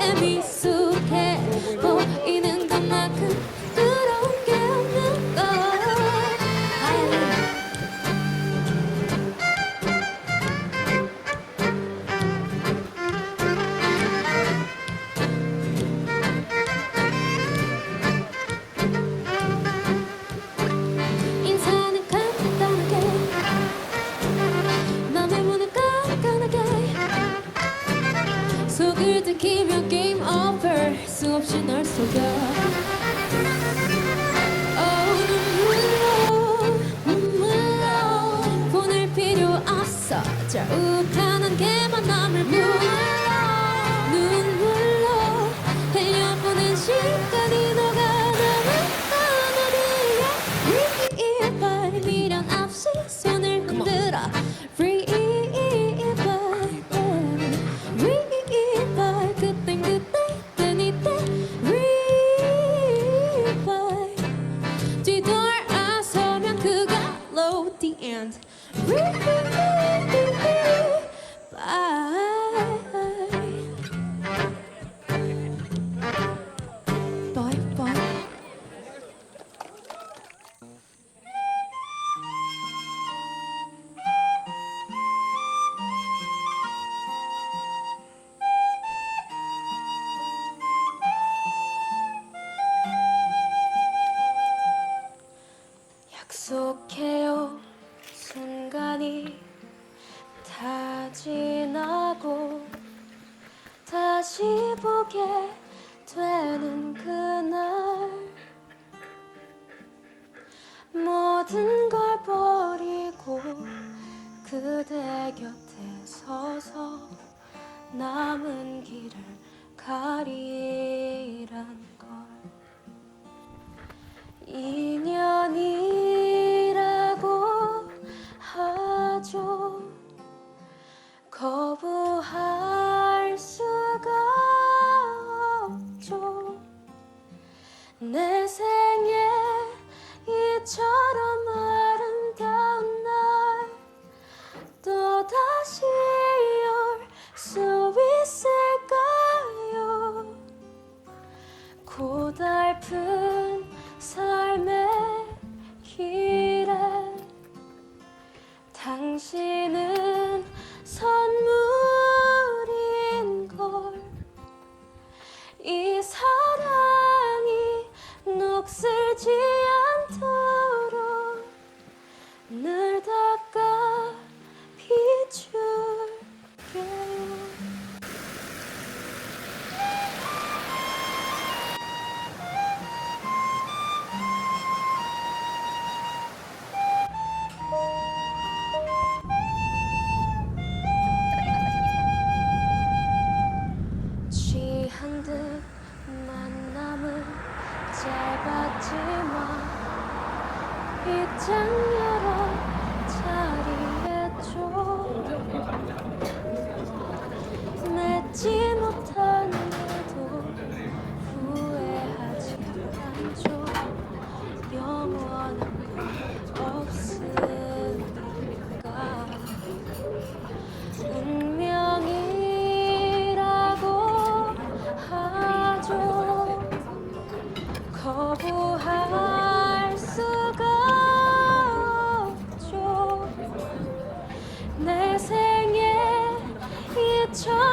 and be 느끼면 게임 over 수없이 날 속여 보게 되는 그날. 모든 걸 버리고 그대 곁에 내 생에 이처럼 아름다운 날 또다시 올 수 있을까요? 고달픈 一张 멈춰.